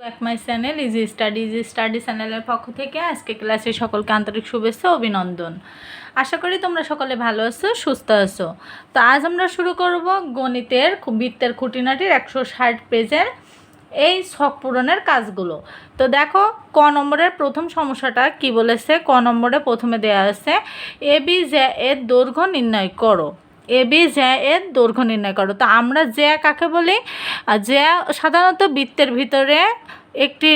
Back my channel easy study easy study চ্যানেলের পক্ষ থেকে আজকে ক্লাসে সকলকে আন্তরিক শুভেচ্ছা অভিনন্দন। আশা করি তোমরা সকলে ভালো আছো, সুস্থ আছো। তো আজ আমরা শুরু করব গণিতের বৃত্তের খুঁটিনাটির একশো ষাট পেজের এই শখ পূরণের কাজগুলো। তো দেখো, ক নম্বরের প্রথম সমস্যাটা কি বলেছে? ক নম্বরে প্রথমে দেয়া আছে এ বি জ্যা এর দৈর্ঘ্য নির্ণয় করো। এ, বি, জ্যা এর দৈর্ঘ্য নির্ণয় করো। তো আমরা জ্যা কাকে বলি? জ্যা সাধারণত বৃত্তের ভিতরে একটি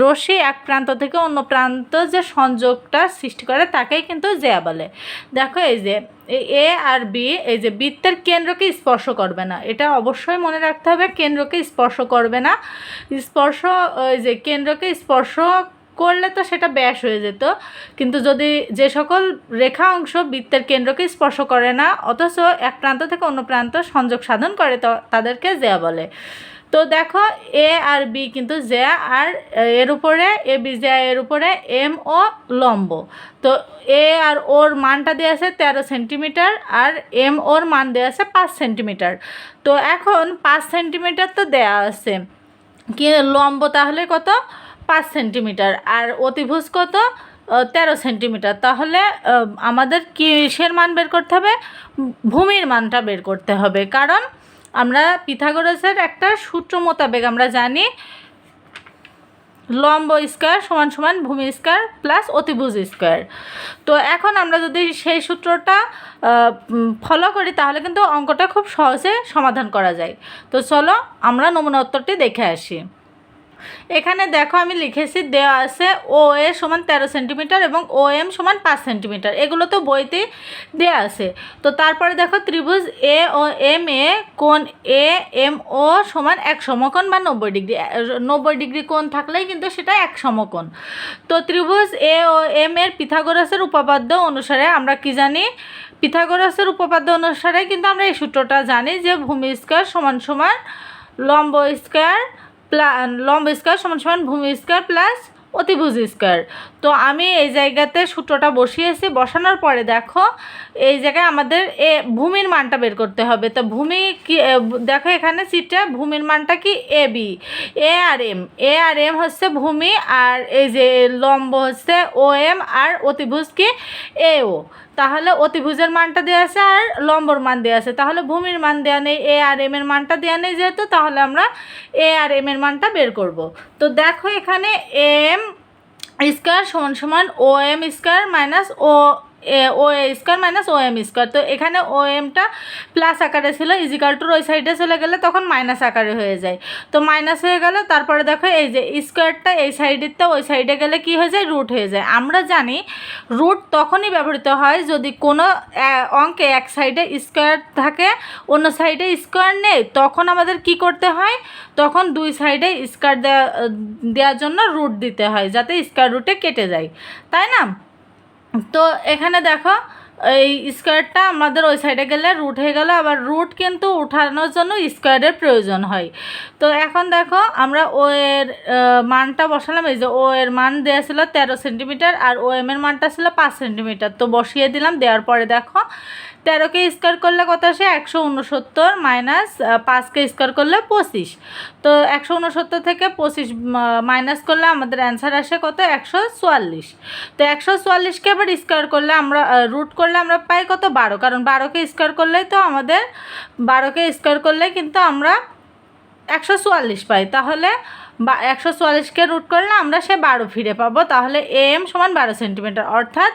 রশি এক প্রান্ত থেকে অন্য প্রান্ত যে সংযোগটা সৃষ্টি করে তাকেই কিন্তু জ্যা বলে। দেখো এই যে, এ আর বি, এই যে বৃত্তের কেন্দ্রকে স্পর্শ করবে না। এটা অবশ্যই মনে রাখতে হবে, কেন্দ্রকে স্পর্শ করবে না। স্পর্শ ওই যে কেন্দ্রকে স্পর্শ করলে তো সেটা ব্যাস হয়ে যেত। কিন্তু যদি যে সকল রেখা অংশ বৃত্তের কেন্দ্রকে স্পর্শ করে না, অথচ এক প্রান্ত থেকে অন্য প্রান্ত সংযোগ সাধন করে, তো তাদেরকে জ্যা বলে। তো দেখো, এ আর বি কিন্তু জ্যা, আর এর উপরে এ বি জ্যা, এর উপরে এম ও লম্ব। তো এ আর ওর মানটা দেওয়া আছে তেরো সেন্টিমিটার, আর এম ওর মান দেওয়া আছে পাঁচ সেন্টিমিটার। তো এখন পাঁচ সেন্টিমিটার তো দেয়া আছে। কি লম্ব তাহলে কত? পাঁচ সেন্টিমিটার আর অতিভুজ কত? তেরো সেন্টিমিটার। তাহলে আমাদের কিসের মান বের করতে হবে? ভূমির মানটা বের করতে হবে। কারণ আমরা পিথাগোরাসের একটা সূত্র মোতাবেক আমরা জানি লম্ব স্কোয়ার সমান সমান ভূমি স্কোয়ার প্লাস অতিভুজ স্কোয়ার। তো এখন আমরা যদি সেই সূত্রটা ফলো করি, তাহলে কিন্তু অঙ্কটা খুব সহজে সমাধান করা যায়। তো চলো, আমরা নমুনা উত্তরটি দেখে আসি। এখানে দেখো আমি লিখেছি দেওয়া আছে ও এ সমান তেরো সেন্টিমিটার এবং ও এম সমান পাঁচ সেন্টিমিটার। এগুলো তো বইতে দেওয়া আছে। তো তারপরে দেখো ত্রিভুজ এ ও এম এ কোন এ এম ও সমান এক সমকোণ বা নব্বই ডিগ্রি। নব্বই ডিগ্রি কোণ থাকলেই কিন্তু সেটা এক সমকোণ। তো ত্রিভুজ এ ও এম এর পিথাগোরাসের উপপাদ্য অনুসারে আমরা কি জানি? পিথাগোরাসের উপপাদ্য অনুসারে কিন্তু আমরা এই সূত্রটা জানি যে ভূমি স্কোয়ার সমান সমান লম্ব স্কোয়ার লম্ব স্কোয়ার সমান সমান ভূমি স্কোয়ার প্লাস অতিভুজ স্কোয়ার। তো আমি এই জায়গাতে সূত্রটা বসিয়েছি, বসানোর পরে দেখো এই জায়গায় আমাদের এ ভূমির মানটা বের করতে হবে। তো ভূমি কি দেখো এখানে সিটটা ভূমির মানটা কি? A, B. A R M. A R M হচ্ছে ভূমি আর এই যে লম্ব হচ্ছে ও এম আর অতিভুজ কি? এ ও। তাহলে অতিভুজের মানটা দেওয়া আছে আর লম্বর মান দেওয়া আছে। তাহলে ভূমির মান দেওয়া নেই এ আর এম এর মানটা দেওয়া নেই যেহেতু, তাহলে আমরা এ আর এম এর মানটা বের করব। তো দেখো এখানে এম স্কোয়ার সমান সমান O M square minus O O A square minus O M square তো এখানে ও এমটা প্লাস আকারে ছিল ইজিকাল টুর ওই সাইডে চলে গেলে তখন মাইনাস আকারে হয়ে যায়। তো মাইনাস হয়ে গেল, তারপরে দেখো এই যে স্কোয়ারটা এই সাইডেরটা ওই সাইডে গেলে কি হয়ে যায়? রুট হয়ে যায়। আমরা জানি রুট তখনই ব্যবহৃত হয় যদি কোনো অঙ্কে এক সাইডে স্কোয়ার থাকে, অন্য সাইডে স্কোয়ার নেই, তখন আমাদের কি করতে হয়? তখন দুই সাইডে স্কোয়ার দেওয়া দেওয়ার জন্য রুট দিতে হয়, যাতে স্কোয়ার রুটে কেটে যায়। তাই না? তো এখানে দেখো, এই স্কোয়ারটা আমাদের ওই সাইডে গেলে রুট হয়ে গেল, আবার রুট কিন্তু উঠানোর জন্য স্কোয়ারের প্রয়োজন হয়। তো এখন দেখো, আমরা ও এর মানটা বসালাম, এই যে ও এর মান দেওয়া ছিল তেরো সেন্টিমিটার আর ও এম এর মানটা ছিল পাঁচ সেন্টিমিটার তো বসিয়ে দিলাম, দেওয়ার পরে দেখো তেরোকে স্কোয়ার করলে কত আসে? একশো উনসত্তর মাইনাস পাঁচকে স্কোয়ার করলে পঁচিশ। তো একশো উনসত্তর থেকে পঁচিশ মাইনাস করলে আমাদের অ্যান্সার আসে কত? একশো চুয়াল্লিশ। তো একশো চুয়াল্লিশকে আবার স্কোয়ার করলে আমরা রুট করলে আমরা পাই কত? বারো। কারণ বারোকে স্কোয়ার করলেই তো আমাদের, বারোকে স্কোয়ার করলে কিন্তু আমরা একশো চুয়াল্লিশ পাই। তাহলে বা একশো চুয়াল্লিশকে রুট করলে আমরা সে বারো ফিরে পাবো। তাহলে এম সমান বারো সেন্টিমিটার। অর্থাৎ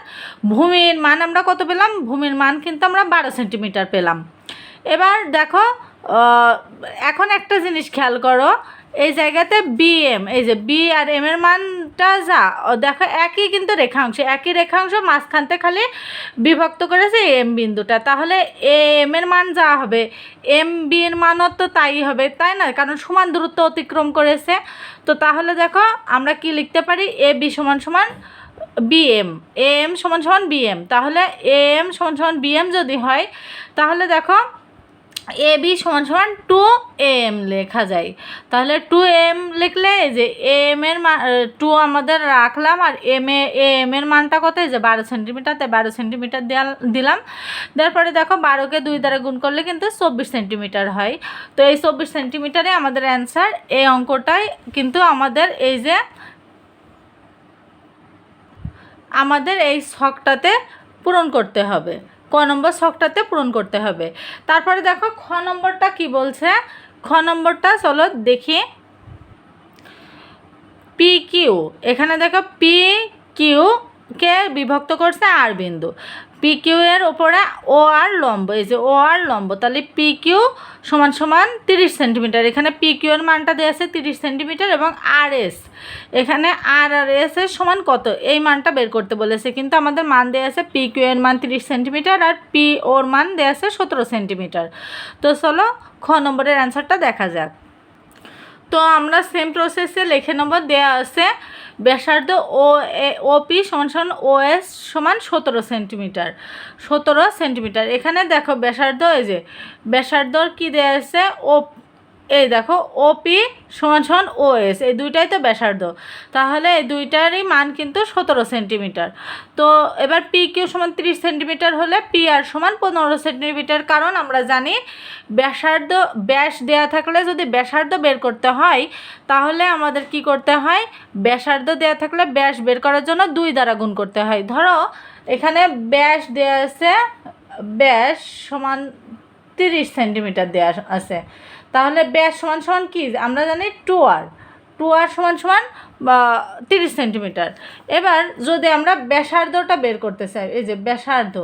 ভূমির মান আমরা কত পেলাম? ভূমির মান কিন্তু আমরা বারো সেন্টিমিটার পেলাম। এবার দেখো এখন একটা জিনিস খেয়াল করো। এই জায়গাতে বি এম এই যে বি আর এম এর মানটা যা দেখো একই কিন্তু রেখাংশ, একই রেখাংশ মাঝখানতে খালি বিভক্ত করেছে এম বিন্দুটা। তাহলে এম এর মান যা হবে এম বি এর মানও তো তাই হবে, তাই না? কারণ সমান দূরত্ব অতিক্রম করেছে। তো তাহলে দেখো, আমরা কি লিখতে পারি? এ বি সমান সমান বিএম এম এম সমান সমান বিএম তাহলে এম সমান সমান বিএম যদি হয়, তাহলে দেখো এ বি সমান সমান টু এম লেখা যায়। তাহলে টু এম লিখলে যে এম এর টু আমাদের রাখলাম আর এম এ এম এর মানটা কত? যে বারো সেন্টিমিটার, তাই বারো সেন্টিমিটার দিলাম। দেওয়ার পরে দেখো বারোকে দুই দ্বারা গুণ করলে কিন্তু চব্বিশ সেন্টিমিটার হয়। তো এই চব্বিশ সেন্টিমিটারে আমাদের অ্যান্সার, এই অঙ্কটাই কিন্তু আমাদের এই যে আমাদের এই ছকটাতে পূরণ করতে হবে। ক নম্বর শখটাতে পূরণ করতে হবে। তারপরে দেখো খ নম্বরটা কি বলছে? খ নম্বরটা চলো দেখি। পি কিউ, এখানে দেখো পি কিউ কে বিভক্ত করছে আর বিন্দু। পি কিউ এর ওপরে ও আর লম্ব, এই যে ও আর লম্ব, তাহলে পিকিউ সমান সমান তিরিশ সেন্টিমিটার। এখানে পি কিউ এর মানটা দেওয়া আছে তিরিশ সেন্টিমিটার এবং আর এস এখানে আর আর এস এর সমান কত? এই মানটা বের করতে বলেছে, কিন্তু আমাদের মান দেওয়া আছে পি কিউ এর মান তিরিশ সেন্টিমিটার আর পি ওর মান দেওয়া আছে সতেরো সেন্টিমিটার। তো চলো খ নম্বরের অ্যান্সারটা দেখা যাক। তো আমরা সেম প্রসেসে লিখে নেব দেওয়া আছে ব্যাসার্ধ ও এ, ওপি সমান সমান ও এস সমান সতেরো সেন্টিমিটার সতেরো সেন্টিমিটার। এখানে দেখো ব্যাসার্ধ, এই যে ব্যাসার্ধর কী দেওয়া আছে? ও এই দেখো ওপি সমান সমান ও এস এই দুইটাই তো ব্যাসার্ধ। তাহলে এই দুইটারই মান কিন্তু সতেরো সেন্টিমিটার। তো এবার পি কিউ সমান তিরিশ সেন্টিমিটার হলে পি আর সমান পনেরো সেন্টিমিটার, কারণ আমরা জানি ব্যাসার্ধ, ব্যাস দেয়া থাকলে যদি ব্যাসার্ধ বের করতে হয়, তাহলে আমাদের কি করতে হয়? ব্যাসার্ধ দেয়া থাকলে ব্যাস বের করার জন্য দুই দ্বারা গুণ করতে হয়। ধরো, এখানে ব্যাস দেয়া আছে, ব্যাস সমান তিরিশ সেন্টিমিটার দেওয়া আছে। তাহলে ব্যাস সমান সমান কী? আমরা জানি টু আর। টু আর সমান সমান তিরিশ সেন্টিমিটার। এবার যদি আমরা ব্যাসার্ধটা বের করতে চাই, এই যে ব্যাসার্ধ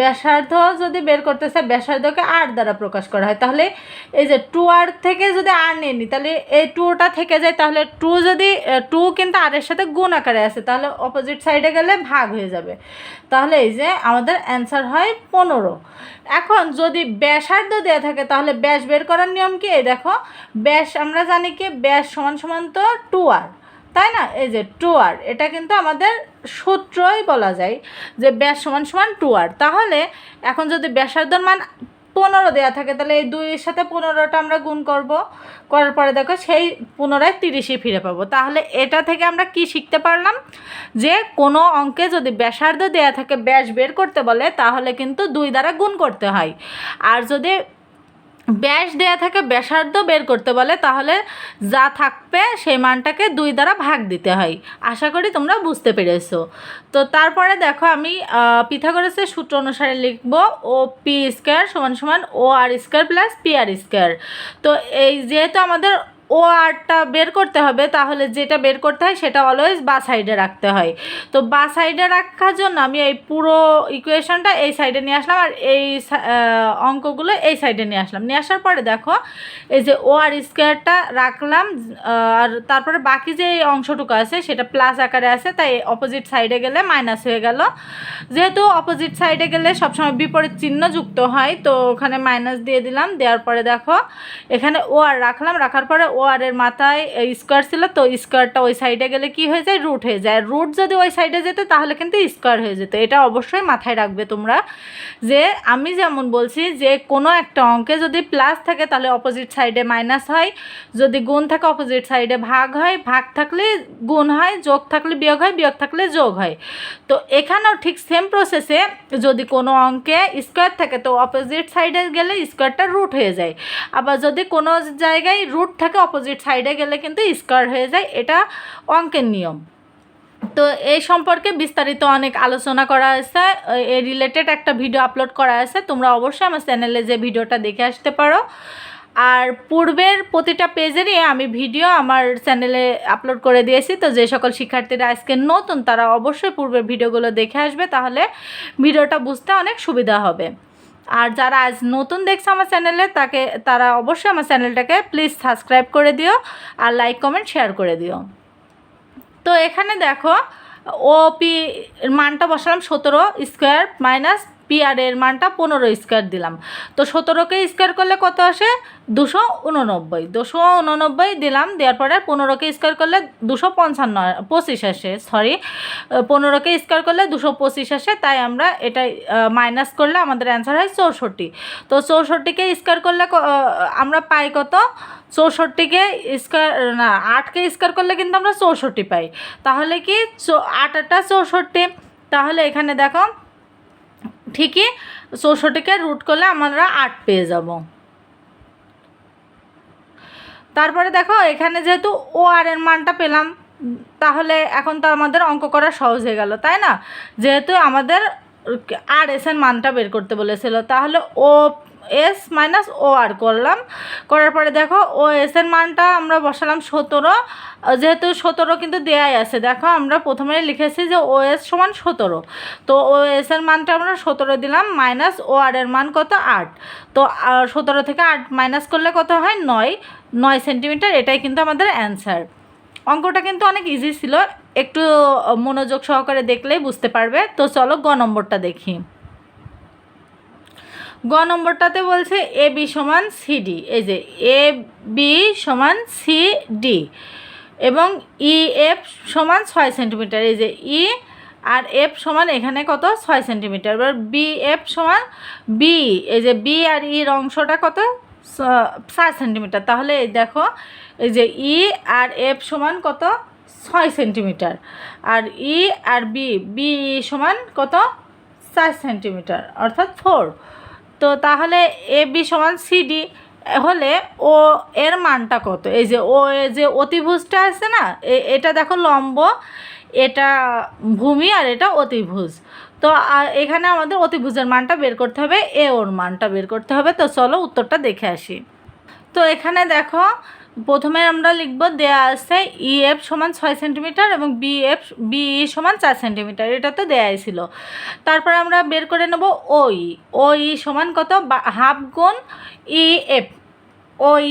ব্যাসার্ধ যদি বের করতে চাই ব্যাসার্ধকে আর দ্বারা প্রকাশ করা হয়। তাহলে এই যে টু আর থেকে যদি আর নিয়ে নিই তাহলে এই টুটা থেকে যায়, তাহলে টু যদি টু কিন্তু আরের সাথে গুণ আকারে আছে, তাহলে অপোজিট সাইডে গেলে ভাগ হয়ে যাবে। তাহলে এই যে আমাদের অ্যান্সার হয় পনেরো। এখন যদি ব্যাসার্ধ দেওয়া থাকে, তাহলে ব্যাস বের করার নিয়ম কি? এই দেখো, ব্যাস আমরা জানি কি? ব্যাস সমান সমান তো টু আর তাই না? এই যে টু আর এটা কিন্তু আমাদের সূত্রই বলা যায় যে ব্যাস সমান সমান টু আর তাহলে এখন যদি ব্যাসার্ধর মান পনেরো দেওয়া থাকে, তাহলে এই দুইয়ের সাথে পনেরোটা আমরা গুণ করব। করার পরে দেখো সেই পুনরায় তিরিশই ফিরে পাবো। তাহলে এটা থেকে আমরা কি শিখতে পারলাম? যে কোনো অঙ্কে যদি ব্যাসার্ধ দেওয়া থাকে, ব্যাস বের করতে বলে, তাহলে কিন্তু দুই দ্বারা গুণ করতে হয়। আর যদি ব্যাস দেয়া থাকে ব্যাসার্ধ বের করতে বলে, তাহলে যা থাকবে সেই মানটাকে দুই দ্বারা ভাগ দিতে হয়। আশা করি তোমরা বুঝতে পেরেছ। তো তারপরে দেখো আমি পিথাগোরাসের সূত্র অনুসারে লিখব ও পি স্কোয়ার সমান সমান O R square plus P R square. তো এই যেহেতু আমাদের ও আরটা বের করতে হবে, তাহলে যেটা বের করতে হয় সেটা অলওয়েজ বা সাইডে রাখতে হয়। তো বা সাইডে রাখার জন্য আমি এই পুরো ইকুয়েশনটা এই সাইডে নিয়ে আসলাম আর এই অঙ্কগুলো এই সাইডে নিয়ে আসলাম। নিয়ে আসার পরে দেখো, এই যে ও আর স্কোয়ারটা রাখলাম আর তারপরে বাকি যে এই অংশটুকু আছে সেটা প্লাস আকারে আছে, তাই অপোজিট সাইডে গেলে মাইনাস হয়ে গেল। যেহেতু অপোজিট সাইডে গেলে সবসময় বিপরীত চিহ্ন যুক্ত হয়, তো ওখানে মাইনাস দিয়ে দিলাম, দেওয়ার পরে দেখো, এখানে ও আর রাখলাম, রাখার পরে ও আর এর মাথায় স্কোয়ার ছিল তো, স্কোয়ারটা ওই সাইডে গেলে কি হয়ে যায়? রুট হয়ে যায়। রুট যদি ওই সাইডে যেত, তাহলে কিন্তু স্কোয়ার হয়ে যেত। এটা অবশ্যই মাথায় রাখবে তোমরা যে, আমি যেমন বলছি যে, কোনো একটা অঙ্কে যদি প্লাস থাকে, তাহলে অপোজিট সাইডে মাইনাস হয়। যদি গুণ থাকে অপোজিট সাইডে ভাগ হয়। ভাগ থাকলে গুণ হয়, যোগ থাকলে বিয়োগ হয়, বিয়োগ থাকলে যোগ হয়। তো এখানেও ঠিক সেম প্রসেসে যদি কোনো অঙ্কে স্কোয়ার থাকে, তো অপোজিট সাইডে গেলে স্কোয়ারটা রুট হয়ে যায়। আবার যদি কোনো জায়গায় রুট থাকে অপোজিট সাইডে গেলে কিন্তু স্কোয়ার হয়ে যায়। এটা অঙ্কের নিয়ম। তো এই সম্পর্কে বিস্তারিত অনেক আলোচনা করা আছে। এ রিলেটেড একটা ভিডিও আপলোড করা আছে। তোমরা অবশ্যই আমার চ্যানেলে যে ভিডিওটা দেখে আসতে পারো। আর পূর্বের প্রতিটা পেজেরই আমি ভিডিও আমার চ্যানেলে আপলোড করে দিয়েছি। তো যে সকল শিক্ষার্থীরা আজকে নতুন, তারা অবশ্যই পূর্বের ভিডিওগুলো দেখে আসবে। তাহলে ভিডিওটা বুঝতে অনেক সুবিধা হবে। আর যারা আজ নতুন দেখছে আমার চ্যানেলে, তাকে, তারা অবশ্যই আমার চ্যানেলটাকে প্লিজ সাবস্ক্রাইব করে দিও আর লাইক কমেন্ট শেয়ার করে দিও। তো এখানে দেখো ওপি মানটা বসালাম সতেরো স্কোয়ার মাইনাস পি আর এর মানটা পনেরো স্কোয়ার দিলাম। তো সতেরোকে স্কোয়ার করলে কত আসে? দুশো উননব্বই। দুশো উননব্বই দিলাম, দেওয়ার পরে পনেরোকে স্কোয়ার করলে দুশো পঞ্চান্ন, পঁচিশ আসে সরি পনেরোকে স্কোয়ার করলে দুশো পঁচিশ আসে, তাই আমরা এটাই মাইনাস করলে আমাদের অ্যান্সার হয় চৌষট্টি। তো চৌষট্টিকে স্কোয়ার করলে আমরা পাই কত? চৌষট্টিকে স্কোয়ার, না, আটকে স্কোয়ার করলে কিন্তু আমরা চৌষট্টি পাই। তাহলে কি? আট আটটা চৌষট্টি। তাহলে এখানে দেখো ঠিকই চৌষট্টিকে রুট করলে আমরা আট পেয়ে যাব। তারপরে দেখো, এখানে যেহেতু ও আর এর মানটা পেলাম, তাহলে এখন তো আমাদের অঙ্ক করা সহজ হয়ে গেল, তাই না? যেহেতু আমাদের আর এস এর মানটা বের করতে বলেছিল, তাহলে ও এস মাইনাস ও আর করলাম। করার পরে দেখো, ও এস এর মানটা আমরা বসালাম সতেরো। যেহেতু সতেরো কিন্তু দেয়াই আছে। দেখো, আমরা প্রথমে লিখেছি যে ও এস সমান সতেরো। তো ও এস এর মানটা আমরা সতেরো দিলাম, মাইনাস ও আর মান কত? আট। তো সতেরো থেকে আট মাইনাস করলে কত হয়? নয়। নয় সেন্টিমিটার, এটাই কিন্তু আমাদের অ্যান্সার। অঙ্কটা কিন্তু অনেক ইজি ছিল। একটু মনোযোগ সহকারে দেখলেই বুঝতে পারবে। তো চলো গ নম্বরটা দেখি। গ নম্বরটাতে বলছে এ বি সমান সিডি এই যে এ বি সমান সি ডি এবং ই এফ সমান ছয় সেন্টিমিটার, এই যে ই আর এফ সমান এখানে কত? ছয় সেন্টিমিটার, এবার বি এফ সমান বি, এই যে বি আর ইর অংশটা কত? সাত সেন্টিমিটার, তাহলে এই দেখো, এই যে ই আর এফ সমান কত? ছয় সেন্টিমিটার আর ই আর বি বি সমান কত? চার সেন্টিমিটার, অর্থাৎ ফোর। তো তাহলে এ বি সমান সিডি হলে ও এর মানটা কত? এই যে ও যে অতিভুজটা আছে না এটা দেখো লম্ব, এটা ভূমি আর এটা অতিভুজ। তো এখানে আমাদের অতিভুজের মানটা বের করতে হবে এ ওর মানটা বের করতে হবে। তো চলো উত্তরটা দেখে আসি। তো এখানে দেখো প্রথমে আমরা লিখব দেয়া আছে ই এফ সমান ছয় সেন্টিমিটার এবং বিএফ বিই সমান চার সেন্টিমিটার। এটা তো দেয়াই ছিল। তারপর আমরা বের করে নেব ওই ই সমান কত? হাফ গুণ ইএফ ওই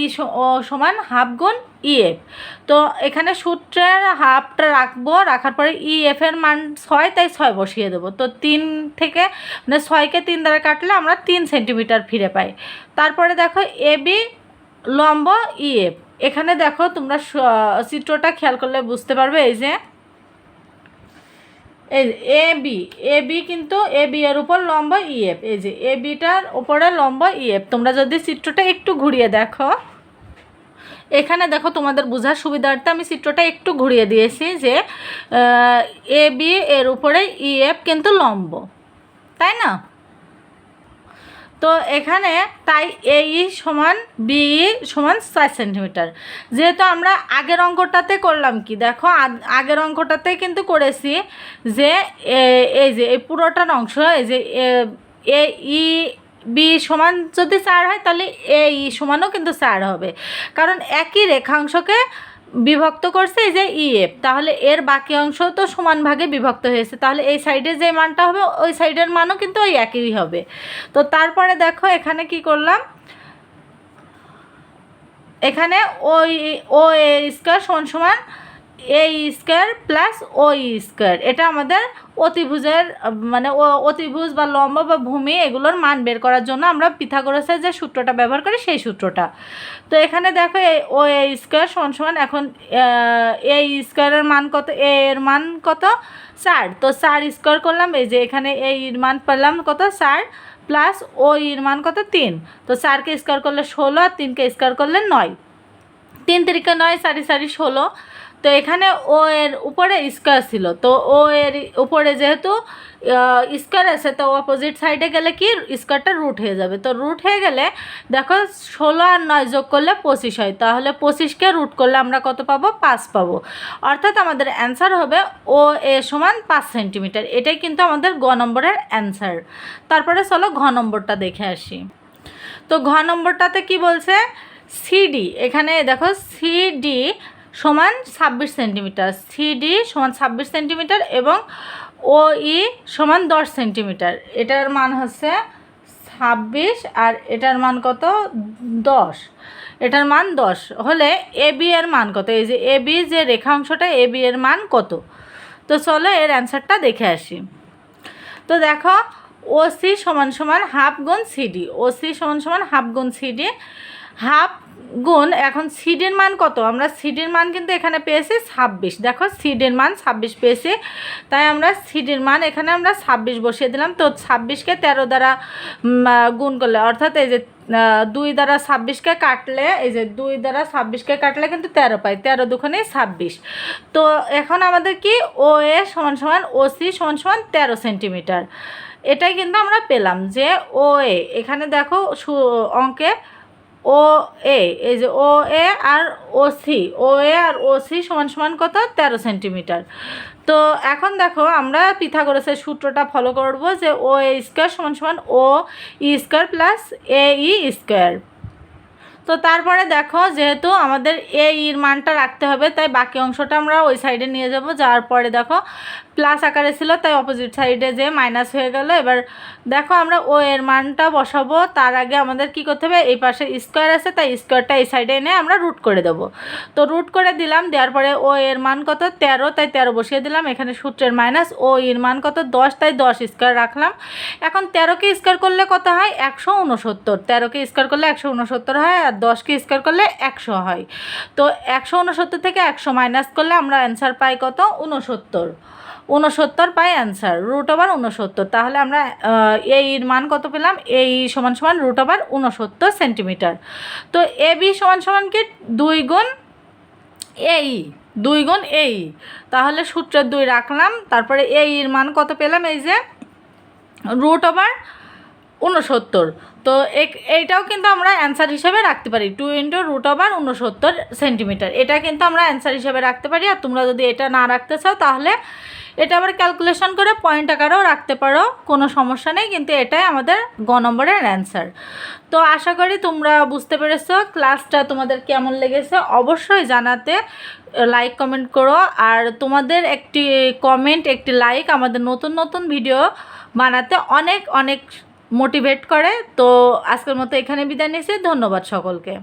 সমান হাফ গুণ ইএফ তো এখানে সূত্রের হাফটা রাখব। রাখার পরে ইএফ এর মান ছয়, তাই ছয় বসিয়ে দেবো। তো তিন থেকে মানে ছয়কে তিন দ্বারা কাটলে আমরা তিন সেন্টিমিটার ফিরে পাই। তারপরে দেখো এবি লম্ব ইএফ এখানে দেখো তোমরা চিত্রটা খেয়াল করলে বুঝতে পারবে, এই যে, এই এ, বি এ, বি কিন্তু এ, বি এর উপর লম্ব ইএফ এই যে, এ বিটার উপরে লম্ব ইএফ তোমরা যদি চিত্রটা একটু ঘুরিয়ে দেখো, এখানে দেখো তোমাদের বোঝার সুবিধার্থে আমি চিত্রটা একটু ঘুরিয়ে দিয়েছি যে এ, বি এর উপরে ইএফ কিন্তু লম্ব, তাই না? তো এখানে তাই এই সমান বি সমান চার সেন্টিমিটার। যেহেতু আমরা আগের অঙ্কটাতে করলাম কি? দেখো আগের অঙ্কটাতে কিন্তু করেছি যে এই যে, এই পুরোটার অংশ, এই যে এ ই বি সমান যদি চার হয়, তাহলে এ ই সমানও কিন্তু চার হবে। কারণ একই রেখাংশকে বিভক্ত করছে এই যে ইএফ তাহলে এর বাকি অংশ তো সমান ভাগে বিভক্ত হয়েছে। তাহলে এই সাইডে যে মানটা হবে, ওই সাইডের মানও কিন্তু ওই একই হবে। তো তারপরে দেখো এখানে কি করলাম? এখানে ওই ও এ স্কোয়ার সমান সমান A square plus O square এটা আমাদের অতিভুজের মানে অতিভুজ বা লম্ব বা ভূমি এগুলোর মান বের করার জন্য আমরা পিথাগোরাসের যে সূত্রটা ব্যবহার করি সেই সূত্রটা। তো এখানে দেখো ও এ স্কোয়ার সমান সমান এখন এ স্কোয়ারের মান কত এ এর মান কত? চার। তো চার স্কোয়ার করলাম, এই যে এখানে এই মান পেলাম কত? চার প্লাস ও এর মান কত? তিন। তো চারকে স্কোয়ার করলে ষোলো আর তিনকে স্কোয়ার করলে নয়। তিন তিরিকে নয় সারি সারি ষোলো। তো এখানে ও এর উপরে স্কোয়ার ছিল। তো ও এর উপরে যেহেতু স্কোয়ার আছে, তো অপোজিট সাইডে গেলে কি, স্কোয়ারটা রুট হয়ে যাবে। তো রুট হয়ে গেলে দেখো ষোলো আর নয় যোগ করলে পঁচিশ হয়। তাহলে পঁচিশকে রুট করলে আমরা কত পাবো? পাঁচ পাবো। অর্থাৎ আমাদের অ্যান্সার হবে ও এ সমান পাঁচ সেন্টিমিটার এটাই কিন্তু আমাদের গ নম্বরের অ্যান্সার তারপরে চলো ঘ নম্বরটা দেখে আসি। তো ঘ নম্বরটাতে কি বলছে? সিডি এখানে দেখো সিডি সমান ছাব্বিশ সেন্টিমিটার সিডি সমান ছাব্বিশ সেন্টিমিটার এবং ও ই সমান দশ সেন্টিমিটার। এটার মান হচ্ছে ছাব্বিশ আর এটার মান কত? দশ। এটার মান দশ। হলে এ বি এর মান কত? এই যে এ বি যে রেখাংশটা, এ বি এর মান কত? তো চলো এর অ্যান্সারটা দেখে আসি। তো দেখো ওসি সমান সমান হাফ গুণ সিডি ওসি সমান সমান হাফ গুণ সিডি হাফ গুণ, এখন সিডির মান কত? আমরা সিডির মান কিন্তু এখানে পেয়েছি ছাব্বিশ। দেখো, সিডির মান ছাব্বিশ পেয়েছি। তাই আমরা সিডির মান এখানে আমরা ছাব্বিশ বসিয়ে দিলাম। তো ছাব্বিশকে তেরো দ্বারা গুণ করলে, অর্থাৎ এই যে দুই দ্বারা ছাব্বিশকে কাটলে, এই যে দুই দ্বারা ছাব্বিশকে কাটলে কিন্তু তেরো পাই, তেরো দুখানে ছাব্বিশ। তো এখন আমাদের কি? ও এ সমান সমান ও সি সমান সমান তেরো সেন্টিমিটার। এটাই কিন্তু আমরা পেলাম যে ও এ, এখানে দেখো অঙ্কে ও এ এই যে ও এ আর ও সি ও এ আর ও সি সমান সমান কত? তেরো সেন্টিমিটার। তো এখন দেখো, আমরা পিথাগোরাসের সূত্রটা ফলো করব যে ও এ স্কোয়ার সমান সমান O E square plus A E square তো তারপরে দেখো, যেহেতু আমাদের এ ইর মানটা রাখতে হবে, তাই বাকি অংশটা আমরা ওই সাইডে নিয়ে যাব। যাওয়ার পরে দেখো প্লাস আকারে ছিল, তাই অপোজিট সাইডে যে মাইনাস হয়ে গেল। এবার দেখো আমরা ও এর মানটা বসাবো, তার আগে আমাদের কি করতে হবে? এই পাশে স্কোয়ার আছে, তাই স্কোয়ারটা এই সাইডে এনে আমরা রুট করে দেবো। তো রুট করে দিলাম, দেওয়ার পরে ও এর মান কত? তেরো, তাই তেরো বসিয়ে দিলাম। এখানে সূত্রের মাইনাস ও এর মান কত? দশ, তাই দশ স্কোয়ার রাখলাম। এখন তেরোকে স্কোয়ার করলে কত হয়? একশো উনসত্তর। তেরোকে স্কোয়ার করলে একশো উনসত্তর হয়, আর দশকে স্কোয়ার করলে একশো হয়। তো একশো উনসত্তর থেকে একশো মাইনাস করলে আমরা অ্যান্সার পাই কত? উনসত্তর। উনসত্তর পাই অ্যান্সার রুট ওভার উনসত্তর তাহলে আমরা এই এর মান কত পেলাম? এই সমান সমান রুট ওভার উনসত্তর সেন্টিমিটার তো এ বি সমান সমান কি? দুই গুণ এই দুই গুণ এই তাহলে সূত্রের দুই রাখলাম, তারপরে এই এর মান কত পেলাম? এই যে রুট ওভার উনসত্তর তো এইটাও কিন্তু আমরা অ্যান্সার হিসেবে রাখতে পারি। টু ইন্টু রুট ওভার উনসত্তর সেন্টিমিটার এটা কিন্তু আমরা অ্যান্সার হিসেবে রাখতে পারি। আর তোমরা যদি এটা না রাখতে চাও, তাহলে এটা আবার ক্যালকুলেশন করে পয়েন্ট আকারেও রাখতে পারো, কোনো সমস্যা নেই, কিন্তু এটাই আমাদের গ নম্বরের অ্যান্সার তো আশা করি তোমরা বুঝতে পেরেছ ক্লাসটা তোমাদের কেমন লেগেছে, অবশ্যই জানাতে লাইক কমেন্ট করো, আর তোমাদের একটি কমেন্ট একটি লাইক আমাদের নতুন নতুন ভিডিও বানাতে অনেক অনেক মোটিভেট করে। তো আজকের মতো এখানে বিদায় নিয়েছি ধন্যবাদ সকলকে।